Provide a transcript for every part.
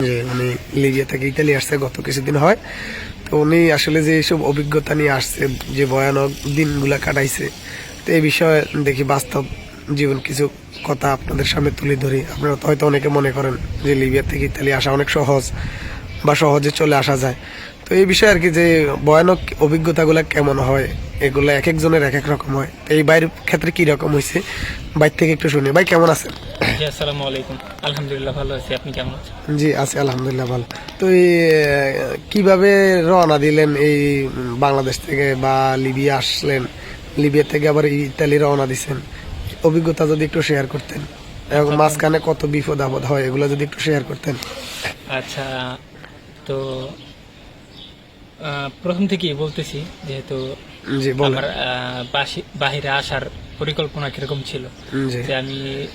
যে উনি লিবিয়া থেকে ইতালি আসছে, গত কিছুদিন হয়। তো উনি আসলে যে এইসব অভিজ্ঞতা নিয়ে আসছে, যে ভয়ানক দিনগুলো কাটাইছে, তো এই বিষয়ে দেখি বাস্তব জীবন কিছু কথা আপনাদের সামনে তুলে ধরি। আপনারা হয়তো অনেকে মনে করেন যে লিবিয়া থেকে ইতালি আসা অনেক সহজ বা সহজে চলে আসা যায়। তো এই বিষয়ে আর কি যে ভয়ানক অভিজ্ঞতাগুলো কেমন হয় এগুলো এক একজনের এক এক রকম হয়। তো এই বাইরের ক্ষেত্রে কি রকম হয়েছে বাইর থেকে একটু শুনি। ভাই কেমন আছেন? জি আসসালামু আলাইকুম। আলহামদুলিল্লাহ ভালো আছি। আপনি কেমন আছেন? জি আছি আলহামদুলিল্লাহ ভালো। তো কীভাবে রওনা দিলেন এই বাংলাদেশ থেকে বা লিবিয়া আসলেন? লিবিয়া থেকে আবার ইতালি রওনা দিছেন। অভিজ্ঞতা যদি একটু শেয়ার করতেন। এবং মাঝখানে কত বিপদ আপদ হয় এগুলো যদি একটু শেয়ার করতেন। আচ্ছা তো প্রথম থেকেই বলতেছি যেহেতু আমার বাহিরে আসার পরিকল্পনা কীরকম ছিল যে আমি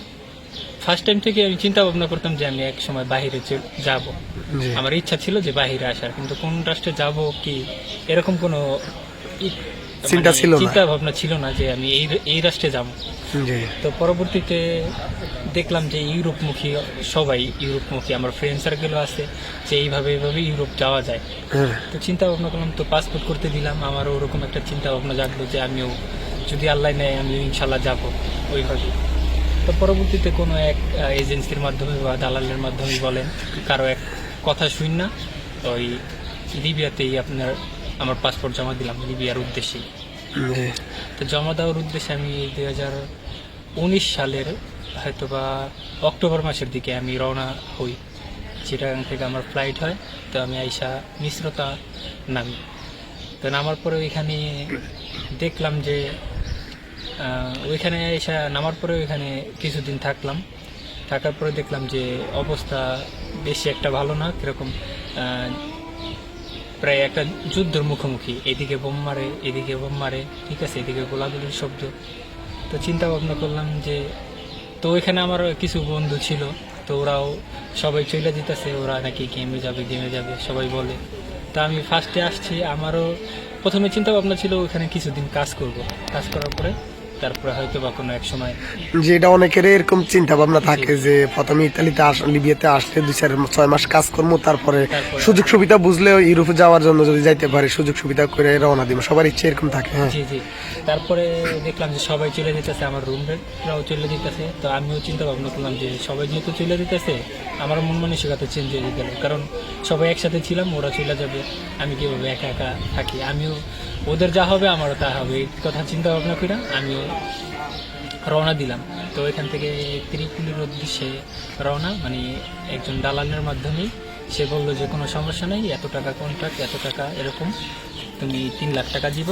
ফার্স্ট টাইম থেকে আমি চিন্তা ভাবনা করতাম যে আমি এক সময় বাহিরে যাব। আমার ইচ্ছা ছিল যে বাহিরে আসার কিন্তু কোন রাষ্ট্রে যাব কি এরকম কোনো চিন্তা মানে ছিল না। চিন্তা ভাবনা ছিল না যে আমি এই এই রাষ্ট্রে যাব। জি। তো পরবর্তীতে দেখলাম যে ইউরোপমুখী সবাই ইউরোপমুখী আমার ফ্রেন্ড সার্কেলও আছে যে এইভাবে এইভাবে ইউরোপ যাওয়া যায়। হ্যাঁ। তো চিন্তা ভাবনা করলাম তো পাসপোর্ট করতে দিলাম। আমারও ওরকম একটা চিন্তা ভাবনা জাগলো যে আমিও যদি আল্লাহ নেয় আমি ইনশাল্লাহ যাব ওইভাবে। তো পরবর্তীতে কোনো এক এজেন্সির মাধ্যমে বা দালালের মাধ্যমে বলেন কারও এক কথা শুন না। ওই লিবিয়াতেই আপনার আমার পাসপোর্ট জমা দিলাম লিবিয়ার উদ্দেশ্যেই জি। তো জমা দেওয়ার উদ্দেশ্যে আমি দুই হাজার উনিশ সালের হয়তো বা অক্টোবর মাসের দিকে আমি রওনা হই চিটাগাং থেকে আমার ফ্লাইট হয়। তো আমি আইসা মিশ্রতা নামি। তো নামার পরে ওইখানে দেখলাম যে ওইখানে এসে নামার পরে ওইখানে কিছুদিন থাকলাম। থাকার পরে দেখলাম যে অবস্থা বেশি একটা ভালো না কীরকম প্রায় একটা যুদ্ধের মুখোমুখি। এদিকে বোম মারে, এদিকে বোম মারে, ঠিক আছে? এদিকে গোলাগুলির শব্দ। তো চিন্তা ভাবনা করলাম যে, তো ওইখানে আমার কিছু বন্ধু ছিল, তো ওরাও সবাই চলে দিতেছে, ওরা নাকি গেমে যাবে গেমে যাবে, সবাই বলে। তা আমি ফার্স্টে আসছি, আমারও প্রথমে চিন্তা ভাবনা ছিল ওইখানে কিছুদিন কাজ করব। কাজ করার পরে তারপরে হয়তো বা কোনো এক সময় যে এটা অনেকের এরকম চিন্তা ভাবনা থাকে যে প্রথমে ইতালিতে আস লিবিয়াতে আসলে দুই চার ছয় মাস কাজ করব তারপরে সুযোগ সুবিধা বুঝলেও ইউরোপে যাওয়ার জন্য যদি যাইতে পারে সুযোগ সুবিধা করে রওনা দিব। সবার ইচ্ছে এরকম থাকে হ্যাঁ। জি জি। তারপরে দেখলাম যে সবাই চলে যেতেছে আমার রুমমেটরাও চলে যেতেছে। তো আমিও চিন্তা ভাবনা করলাম যে সবাই যেহেতু চলে যেতেছে আমার মন মনে মানসিকতা চেঞ্জ হয়ে গেল। কারণ সবাই একসাথে ছিলাম ওরা চলে যাবে আমি কীভাবে একা একা থাকি? আমিও ওদের যা হবে, আমারও তা হবে। এই কথা চিন্তা ভাবনা করে আমিও রওনা দিলাম। তো এখান থেকে ত্রিপুলির উদ্দেশ্যে রওনা মানে একজন দালালের মাধ্যমে। সে বলল যে, কোনো সমস্যা নেই, এত টাকা কন্ট্রাক্ট এত টাকা এরকম। তুমি তিন লাখ টাকা দিব,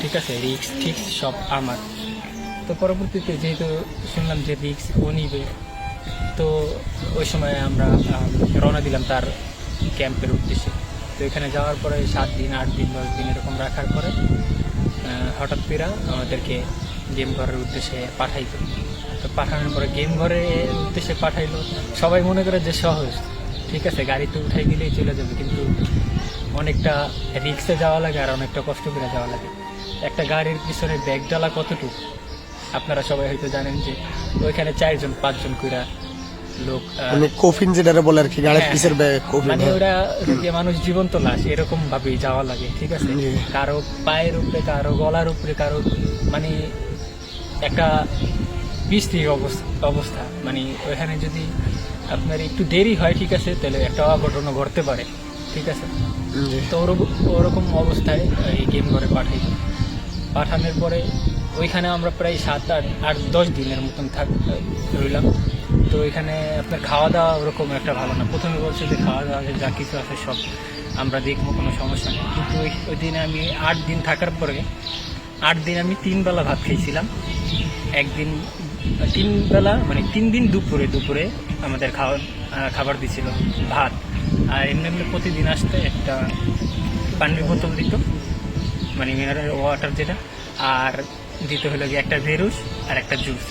ঠিক আছে রিক্স ঠিক, সব আমার। তো পরবর্তীতে যেহেতু শুনলাম যে রিক্স ও নিবে, তো ওই সময় আমরা রওনা দিলাম তার ক্যাম্পের উদ্দেশ্যে। এখানে যাওয়ার পরে সাত দিন, আট দিন, দশ দিন এরকম রাখার পরে হঠাৎ করে আমাদেরকে গেম ঘরের উদ্দেশ্যে পাঠাইতো তো পাঠানোর পরে গেম ঘরের উদ্দেশ্যে পাঠাইলো। সবাই মনে করে যে সহজ, ঠিক আছে, গাড়িতে উঠাই দিলেই চলে যাবে, কিন্তু অনেকটা রিক্সে যাওয়া লাগে আর অনেকটা কষ্ট করে যাওয়া লাগে। একটা গাড়ির পিছনে ব্যাগ ডালা কতটুকু? আপনারা সবাই হয়তো জানেন যে ওইখানে চারজন, পাঁচজন মানে কফিন যেটা বলে আর কি গাড়ির হ্যাঁ। পিসের কফিন মানে হ্যাঁ। ওরা যে মানুষ জীবন্ত লাশ এরকম ভাবেই যাওয়া লাগে ঠিক আছে। কারও পায়ের উপরে কারও গলার উপরে কারও মানে একটা বিস্তৃত অবস্থা অবস্থা মানে ওইখানে যদি আপনার একটু দেরি হয় ঠিক আছে তাহলে একটা অঘটনা ঘটতে পারে ঠিক আছে তো ওরকম ওরকম অবস্থায় এই গেম ঘরে পাঠাই পাঠানোর পরে ওইখানে আমরা প্রায় সাত আট আট দশ দিনের মতন থাক রইলাম তো এখানে আপনার খাওয়া দাওয়া ওরকম একটা ভালো না। প্রথমে বলছে যে খাওয়া দাওয়া, যা কিছু আছে সব আমরা দেখব, কোনো সমস্যা নেই। কিন্তু ওই দিনে আমি আট দিন থাকার পরে, আট দিন আমি তিন বেলা ভাত খেয়েছিলাম। একদিন, তিন বেলা মানে তিন দিন দুপুরে দুপুরে আমাদের খাওয়া খাবার দিছিল ভাত। আর এমনি এমনি প্রতিদিন আসতে একটা পানির বোতল দিত মানে মিনারেল ওয়াটার যেটা। আর দিতে হলো গিয়ে একটা ভেরুস আর একটা জুস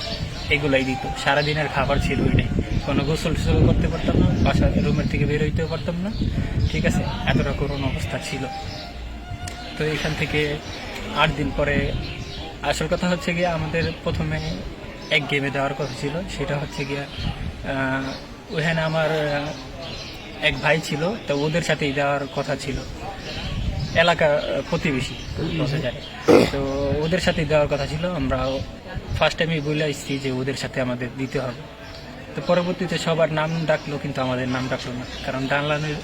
এগুলাই দিত। সারাদিনের খাবার ছিল এটাই। কোনো গোসল টোসল করতে পারতাম না, বাসা রুমের থেকে বের হইতেও পারতাম না। ঠিক আছে, এতটা করুণ অবস্থা ছিল। তো এখান থেকে আট দিন পরে আসল কথা হচ্ছে গিয়ে আমাদের প্রথমে এক গেমে দেওয়ার কথা ছিল। সেটা হচ্ছে গিয়ে ওখানে আমার এক ভাই ছিল, তো ওদের সাথেই দেওয়ার কথা ছিল। এলাকা প্রতিবেশী। তো ওদের সাথে দেওয়ার কথা ছিল, আমরা ফার্স্ট টাইমই বলে আসছি যে ওদের সাথে আমাদের দিতে হবে। তো পরবর্তীতে সবার নাম ডাকলো, কিন্তু আমাদের নাম ডাকলো না। কারণ দালালের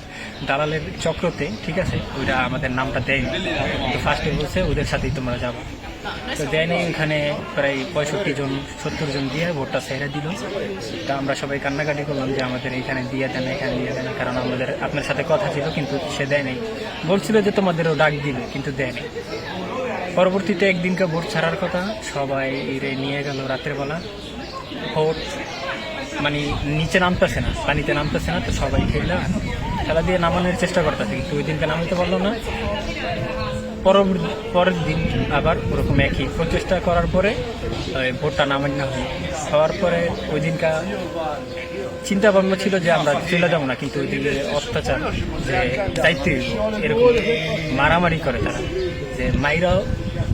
দালালের চক্রতে, ঠিক আছে ওইটা আমাদের নামটা দেয়নি। তো ফার্স্টে বলছে, ওদের সাথেই তোমরা যাব। তো দেয়নি এখানে প্রায় পঁয়ষট্টি জন, সত্তর জন দিয়ে ভোটটা সেরে দিল। তা আমরা সবাই কান্নাকাটি করলাম যে আমাদের এখানে দিয়ে দেন, এখানে দিয়ে দেন, কারণ আমাদের, আপনার সাথে কথা ছিল, কিন্তু সে দেয়নি বলছিল যে তোমাদেরও ডাক দিবে, কিন্তু দেয়নি পরবর্তীতে একদিনকে ভোট ছাড়ার কথা সবাই রে নিয়ে গেল রাতের বেলা। ভোট মানে নিচে নামতেছে না, পানিতে নামতেছে না, তো সবাই খেললাম খেলা দিয়ে নামানোর চেষ্টা করতেছে, কিন্তু ওই দিনকে নামাতে পারল না। পরবর্তী পরের দিন আবার ওরকম একই প্রচেষ্টা করার পরে ওই ভোটটা নামানো হলো। হওয়ার পরে ওই দিনকা চিন্তা ভাবনা ছিল যে আমরা চলে যাব না, কিন্তু ওইদিকে অত্যাচার যে দায়িত্ব এরকম মারামারি করে তারা, যে মাইরাও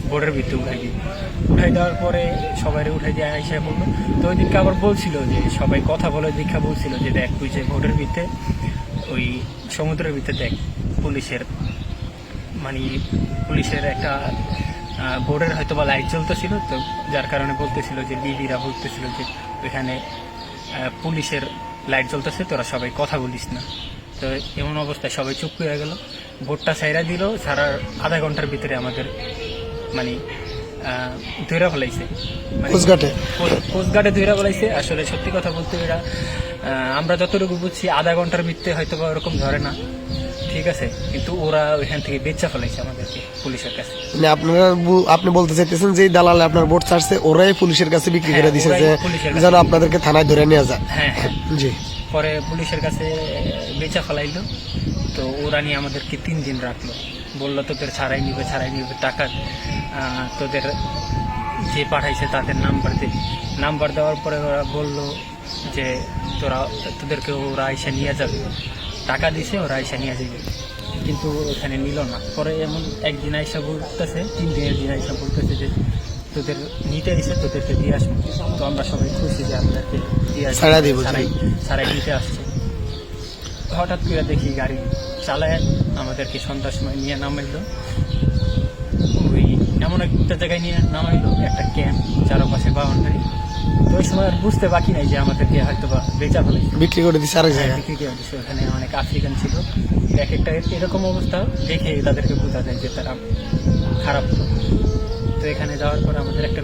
বোর্ডের ভিতরে উঠাই দিই উঠাই দেওয়ার পরে সবাই উঠাই দিয়ে আইসা বলল। তো ওই দিনকে আবার বলছিল যে, সবাই কথা বলে দীক্ষা বলছিল যে, দেখ তুই যে ভোটের ভিতরে, ওই সমুদ্রের ভিতরে দেখ, পুলিশের মানে পুলিশের একটা বোর্ডের হয়তো বা লাইট জ্বলতেছিল তো যার কারণে বলতেছিল যে দিদিরা বলতেছিল যে ওইখানে পুলিশের লাইট জ্বলতেছে তোরা সবাই কথা বলিস না। তো এমন অবস্থায় সবাই চুপ হয়ে গেল। বোর্ডটা সাইরা দিল সারার আধা ঘণ্টার ভিতরে আমাদের মানে ধৈরা ফেলাইছে। মানে কোচঘাটে? কোস্টগার্ডে ধৈরা বলাইছে আসলে সত্যি কথা বলতে এরা আমরা যতটুকু বুঝছি আধা ঘণ্টার ভিত্তে হয়তো বা ওরকম ধরে না। ঠিক আছে কিন্তু ওরা ওইখান থেকে বেচা ফেলাইছে আমাদেরকে পুলিশের কাছে। মানে আপনারা আপনি বলতে চাইতেছেন যে দালালে আপনার ভোট ছাড়ছে ওরাই পুলিশের কাছে বিক্রি করে হ্যাঁ, দিছে যে যেন আপনাদেরকে থানায় ধরে নিয়ে যায় হ্যাঁ হ্যাঁ। জি। পরে পুলিশের কাছে বেচা ফেলাইলো। তো ওরা নিয়ে আমাদেরকে তিন দিন রাখল। বলল তোদের ছাড়াই নিবে ছাড়াই নিবে টাকা। আহ, তোদের যে পাঠাইছে তাদের নাম্বার দে। নাম্বার দেওয়ার পরে ওরা বলল যে তোরা তোদেরকে ওরা এসে নিয়ে যাবে। টাকা দিছে ওরা এসে নিয়ে যাবে কিন্তু ওখানে নিল না। পরে এমন একদিন আইসা বলতেছে তিন দিনের দিন আইসা বলতেছে যে তোদের নিতে এসে তোদেরকে দিয়ে আসব। তো আমরা সবাই খুশি যে আপনাদেরকে দিয়ে আসব। দিব, ছাড়াই ছাড়াই আসছে। হঠাৎ করে দেখি গাড়ি চালায় আমাদেরকে সন্ধ্যার সময় নিয়ে নামাইলো। ওই এমন একটা জায়গায় নিয়ে নামাইলো একটা ক্যাম্প চারপাশে বাউন্ডারি। তো ওই সময় আর বুঝতে বাকি নাই যে আমাদেরকে হয়তো বা বেচা ফেলেছে। বিক্রি করে দিচ্ছে আরেক জায়গায়। বিক্রি করে দিছে। ওখানে অনেক আফ্রিকান ছিল। এক একটা এরকম অবস্থা দেখে তাদেরকে বোঝা যায় যে তারা খারাপ তো এখানে যাওয়ার পরে আমাদের একটা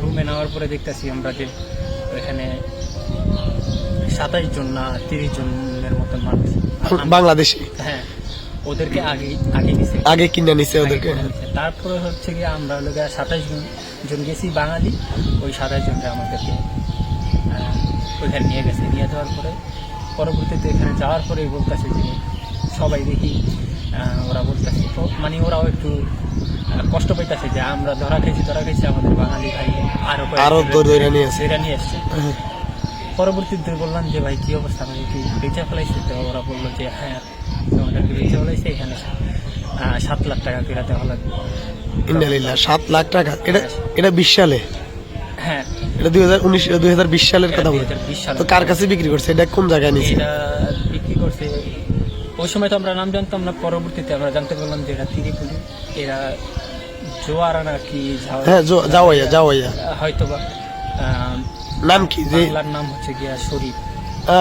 রুমে নেওয়ার পরে দেখতেছি আমরা যে এখানে সাতাইশ জন না তিরিশ জনের মতন মানুষ। বাংলাদেশি। হ্যাঁ ওদেরকে আগে আগে দিছে আগে কিনে নিছে ওদেরকে। তারপরে হচ্ছে গিয়ে আমরা হলো সাতাইশ জন জন গেছি বাঙালি ওই সাতাইশ জনকে আমাদেরকে ওইখানে নিয়ে গেছে। নিয়ে যাওয়ার পরে পরবর্তীতে এখানে যাওয়ার পরে বলতেছে যে সবাই দেখি ওরা বলতেছে। মানে ওরাও একটু কষ্ট পাইতেছে যে আমরা ধরা খেয়েছি ধরা খেয়েছি আমাদের বাঙালি ভাই আরও আরও ধরে নিয়ে আসে। ধরে নিয়ে এসছে পরবর্তীতে বললাম যে ভাই কি অবস্থা? আমি কি বেচে ফেলাইছে? তো ওরা বলল যে হ্যাঁ আমাদেরকে বেচে ফেলাইছে? এখানে সাত লাখ টাকা করে দেওয়া লাগবে। ইন্ডিয়ালিল্লাহ সাত লাখ টাকা। এটা এটা বিশ সালে? হ্যাঁ। এটা দুই হাজার উনিশ দুই হাজার বিশ সালের কথা বলে। 2020 সালে। তো কার কাছে বিক্রি করছে? এটা কোন জায়গায় এটা বিক্রি করছে ওই সময় তো আমরা নাম জানতাম না পরবর্তীতে আমরা জানতে পারলাম যে তিরিপুরি। এরা জোয়ারা না কি হ্যাঁ যো- যাওয়াইয়া যাওয়াইয়া হয়তো বা আহ, নাম কি? যে নাম হচ্ছে গিয়া শরীফ।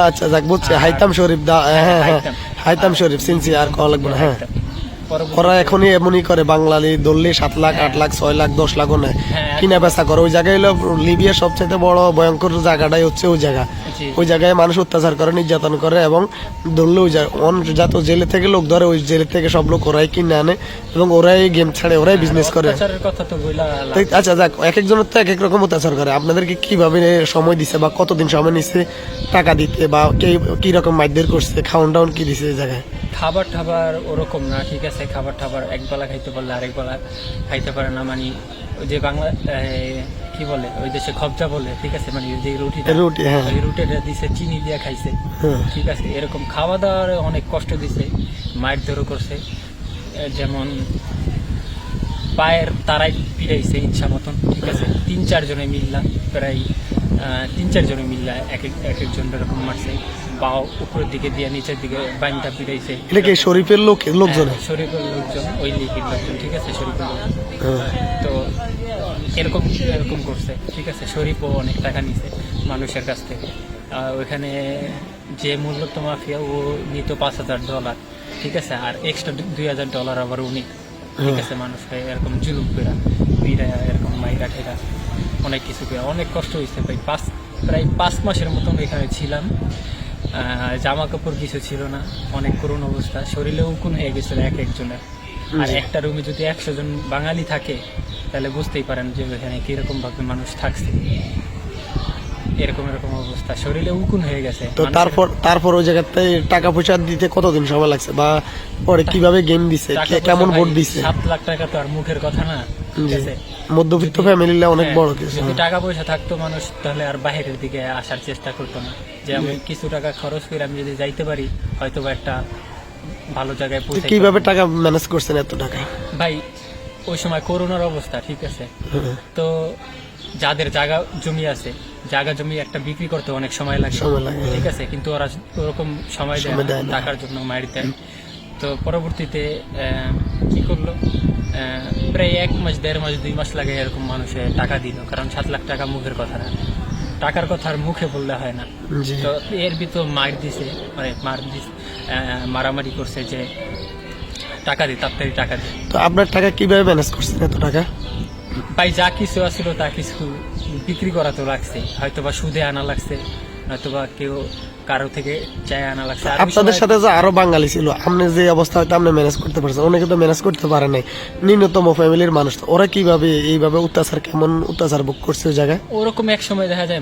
আচ্ছা যাক বুঝছি। হাইতাম শরীফ দা হ্যাঁ হ্যাঁ হাইতাম। শরীফ সিনসি আর কল লাগবে না হ্যাঁ। ওরা এখনই এমনই করে বাংলালি ধরলে সাত লাখ আট লাখ ছয় লাখ দশ লাখও নেয়। হ্যাঁ। কিনা বেচা করে। ওই জায়গায় হলো লিবিয়ার সবচেয়ে বড় ভয়ঙ্কর জায়গাটাই হচ্ছে ওই জায়গা। ওই জায়গায় মানুষ অত্যাচার করে নির্যাতন করে এবং ধরলে ওই জায়গা অন যত জেলে থেকে লোক ধরে ওই জেলে থেকে সব লোক ওরাই কিনে আনে এবং ওরাই গেম ছাড়ে ওরাই বিজনেস করে। লাভ তো আচ্ছা যাক এক একজনের তো এক এক রকম অত্যাচার করে। আপনাদেরকে কীভাবে সময় দিছে বা কতদিন সময় নিচ্ছে টাকা দিতে বা কে রকম মাইদের করছে খাওয়ান টাউন কি দিছে এই জায়গায়? খাবার টাবার ওরকম না ঠিক আছে। খাবার টাবার এক বেলা খাইতে পারলে আরেক বেলা খাইতে পারে না মানে ওই যে বাংলা কি বলে ওই দেশে খবজা বলে ঠিক আছে মানে যে রুটিটা রুটি, হ্যাঁ। ওই রুটিটা দিছে চিনি দিয়ে খাইছে হ্যাঁ। ঠিক আছে এরকম খাওয়া দাওয়ার অনেক কষ্ট দিছে মায়ের ধরো করছে যেমন পায়ের তারাই পিড়াইছে ইচ্ছা মতন ঠিক আছে তিন চারজনে মিললাম প্রায় তিন চারজনে মিললে এক এক এক একজন এরকম মারছে। বা উপরের দিকে দিয়ে নিচের দিকে বাইনটা পিড়াইছে এটা কি শরীফের লোক লোকজন? হ্যাঁ, শরীফের লোকজন ওই লিগের লোকজন ঠিক আছে শরীফের লোকজন। হ্যাঁ। তো এরকম এরকম করছে ঠিক আছে শরীফও অনেক টাকা নিছে মানুষের কাছ থেকে। ওইখানে যে মূল্যত মাফিয়া ও নিত পাঁচ হাজার ডলার ঠিক আছে আর এক্সট্রা দুই হাজার ডলার আবার উনি। ঠিক আছে মানুষকে এরকম জুলুম পিড়া এরকম মাইরা ঠেরা অনেক কিছু করে অনেক কষ্ট হয়েছে ভাই পাঁচ প্রায় পাঁচ মাসের মতন এখানে ছিলাম। আহ, জামা কাপড় কিছু ছিল না অনেক করুণ অবস্থা। শরীরে উকুন হয়ে গেছিল এক একজনের। আর একটা রুমে যদি একশো জন বাঙালি থাকে তাহলে বুঝতেই পারেন যে ওখানে কীরকম ভাবে মানুষ থাকছে। এরকম এরকম অবস্থা। শরীরে উকুন হয়ে গেছে। তো তারপর তারপর ওই জায়গাতে টাকা পয়সা দিতে কতদিন সময় লাগছে? বা পরে কীভাবে গেম দিছে? কেমন ভোট দিছে? সাত লাখ টাকা তো আর মুখের কথা না। মধ্যবিত্ত ফ্যামিলিলে অনেক হ্যাঁ, বড় কিছু যদি টাকা পয়সা থাকতো মানুষ তাহলে আর বাইরের দিকে আসার চেষ্টা করতো না। যে আমি কিছু টাকা খরচ করে আমি যদি যাইতে পারি হয়তো বা একটা ভালো জায়গায় পৌঁছে কীভাবে টাকা ম্যানেজ করছেন এত টাকা? ভাই ওই সময় করোনার অবস্থা ঠিক আছে? হ্যাঁ, তো যাদের জায়গা জমি আছে জায়গা জমি একটা বিক্রি করতে অনেক সময় লাগে। হ্যাঁ। ঠিক আছে কিন্তু ওরা ওরকম সময় দেয়। টাকার জন্য মারি দেয়। তো পরবর্তীতে কি করল? প্রায় এক মাস দেড় মাস দুই মাস লাগে এরকম মানুষে টাকা দিল কারণ সাত লাখ টাকা মুখের কথা না। টাকার কথা আর মুখে বললে হয় না। তো এর ভিতর মার দিছে মানে মার আহ, মারামারি করছে যে টাকা দি তাড়াতাড়ি টাকা দি। তো আপনার টাকা কীভাবে ম্যানেজ করছেন এত টাকা? ভাই যা কিছু আছিল তা কিছু বিক্রি করা তো লাগছে হয়তো বা সুদে আনা লাগছে নয়তো বা কেউ কারও থেকে চায় আনা লাগছে। আপনাদের সাথে যে আরও বাঙালি ছিল আপনি যে অবস্থা হয়তো আপনি ম্যানেজ করতে পারছেন অনেকে তো ম্যানেজ করতে পারে নাই। ন্যূনতম ফ্যামিলির মানুষ ওরা কীভাবে এইভাবে অত্যাচার কেমন অত্যাচার ভোগ করছে ওই জায়গায়? ওরকম এক সময় দেখা যায়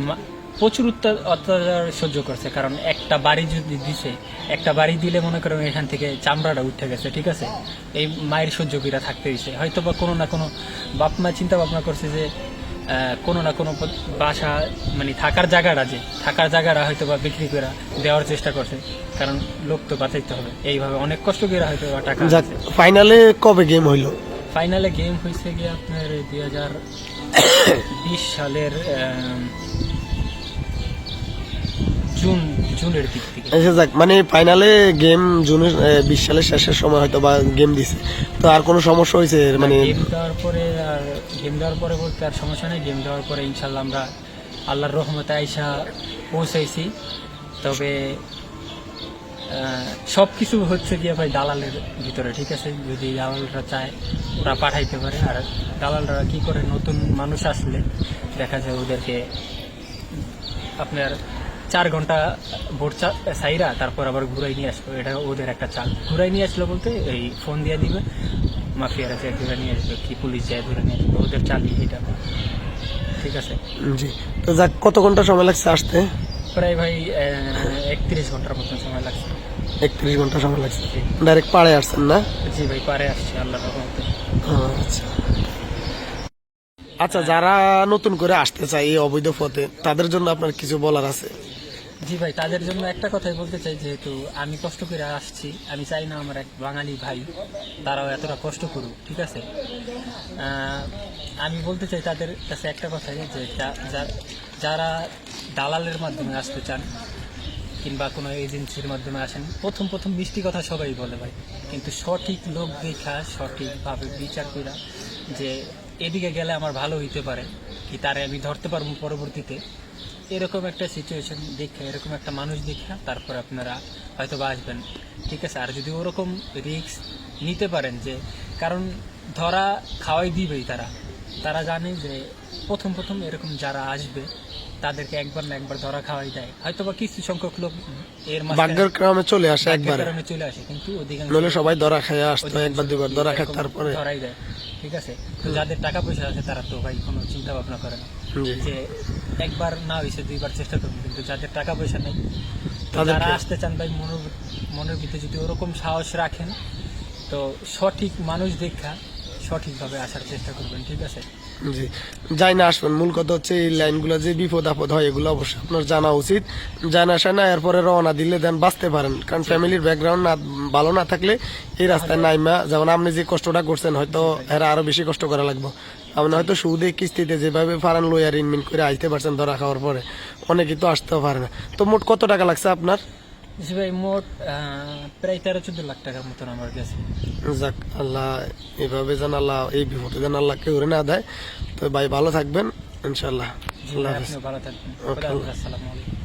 প্রচুর অত্যাচার সহ্য করছে কারণ একটা বাড়ি যদি দিছে একটা বাড়ি দিলে মনে করেন এখান থেকে চামড়াটা উঠে গেছে ঠিক আছে? এই মায়ের সহ্য করে থাকতে হয়েছে হয়তো বা কোনো না কোনো বাপ মা চিন্তা ভাবনা করছে যে কোনো না কোনো বাসা মানে থাকার জায়গাটা যে থাকার জায়গাটা হয়তো বা বিক্রি করে দেওয়ার চেষ্টা করছে। কারণ লোক তো বাঁচাইতে হবে। এইভাবে অনেক কষ্ট করে হয়তো বা টাকা ফাইনালে কবে গেম হইল? ফাইনালে গেম হয়েছে গিয়ে আপনার দুই হাজার বিশ সালের জুন জুনের দিক থেকে। আচ্ছা যাক মানে ফাইনালে গেম জুনের বিশ সালের শেষের সময় হয়তো বা গেম দিছে। তো আর কোনো সমস্যা হয়েছে মানে গেম দেওয়ার পরে আর গেম দেওয়ার পরে বলতে আর সমস্যা নেই গেম দেওয়ার পরে ইনশাল্লাহ আমরা আল্লাহর রহমতে আইসা পৌঁছাইছি। তবে সব কিছু হচ্ছে গিয়ে ভাই দালালের ভিতরে, ঠিক আছে? যদি দালালরা চায়, ওরা পাঠাইতে পারে। আর দালালরা কি করে? নতুন মানুষ আসলে দেখা যায় ওদেরকে আপনার চার ঘণ্টা ভোট সাইরা তারপর আবার ঘুরাই নিয়ে আসলো। এটা ওদের একটা চাল। ঘুরাই নিয়ে আসলো বলতে এই ফোন দিয়ে দিবে। মাফিয়ারা যায় ধরে নিয়ে আসবে কি পুলিশ যায় ধরে নিয়ে আসবে ওদের চালই এটা। ঠিক আছে? জি। তো যাক কত ঘণ্টা সময় লাগছে আসতে? প্রায় ভাই একত্রিশ ঘণ্টার মতন সময় লাগছে। একত্রিশ ঘণ্টা সময় লাগছে। ডাইরেক্ট পাড়ে আসছেন না? জি ভাই পারে আসছে আল্লাহ রহমতে। আচ্ছা। আচ্ছা যারা নতুন করে আসতে চায় এই অবৈধ পথে তাদের জন্য আপনার কিছু বলার আছে? জি ভাই, তাদের জন্য একটা কথাই বলতে চাই, যেহেতু আমি কষ্ট করে আসছি, আমি চাই না আমার এক বাঙালি ভাই তারাও এতটা কষ্ট করুক, ঠিক আছে? আমি বলতে চাই তাদের কাছে একটা কথাই, যে যারা দালালের মাধ্যমে আসতে চান, কিংবা কোনো এজেন্সির মাধ্যমে আসেন, প্রথম প্রথম মিষ্টি কথা সবাই বলে ভাই, কিন্তু সঠিক লোক দেখা, সঠিকভাবে বিচার করা যে এদিকে গেলে আমার ভালো হইতে পারে, কি তারে আমি ধরতে পারব পরবর্তীতে? এরকম একটা সিচুয়েশন দেখে এরকম একটা মানুষ দেখা তারপর আপনারা হয়তো বা আসবেন। ঠিক আছে? আর যদি ওরকম রিস্ক নিতে পারেন যে কারণ ধরা খাওয়াই দিবেই তারা। তারা জানে যে প্রথম প্রথম এরকম যারা আসবে তাদেরকে একবার না একবার ধরা খাওয়াই দেয়। হয়তো বা কিছু সংখ্যক লোক এর ভাগ্যের ক্রমে চলে আসে একবারে। কারণে চলে আসে কিন্তু অধিকাংশ সবাই ধরা খাইয়া আসতো একবার দুবার ধরা খায় তারপরে। ধরাই দেয়। ঠিক আছে? তো যাদের টাকা পয়সা আছে তারা তো ভাই কোনো চিন্তা ভাবনা করে না। যে একবার না হয়েছে দুইবার চেষ্টা করবে কিন্তু যাদের টাকা পয়সা নেই যারা আসতে চান ভাই মনের মনের ভিতরে যদি ওরকম সাহস রাখেন তো সঠিক মানুষ দেখা সঠিকভাবে আসার চেষ্টা করবেন ঠিক আছে? জি। যাই না আসবেন মূল কথা হচ্ছে এই লাইনগুলো যে বিপদ আপদ হয় এগুলো অবশ্যই আপনার জানা উচিত। জানা আসা না এরপরে রওনা দিলে দেন বাঁচতে পারেন। কারণ ফ্যামিলির ব্যাকগ্রাউন্ড না ভালো না থাকলে এই রাস্তায় নাইমা যেমন আপনি যে কষ্টটা করছেন হয়তো এরা আরও বেশি কষ্ট করা লাগবে। আপনি হয়তো সুদে কিস্তিতে যেভাবে ফারান লইয়ার ইনমিন করে আসতে পারছেন ধরা খাওয়ার পরে। অনেকে তো আসতেও পারে না। তো মোট কত টাকা লাগছে আপনার? জি ভাই মোট প্রায় তেরো চোদ্দ লাখ টাকার মতন আমার কাছে। যাক আল্লাহ এভাবে যেন আল্লাহ এই বিপদে যেন আল্লাহ কেউ না দেয়। তো ভাই ভালো থাকবেন ইনশাল্লাহ আল্লাহ ভালো থাকবেন. আসসালামু আলাইকুম।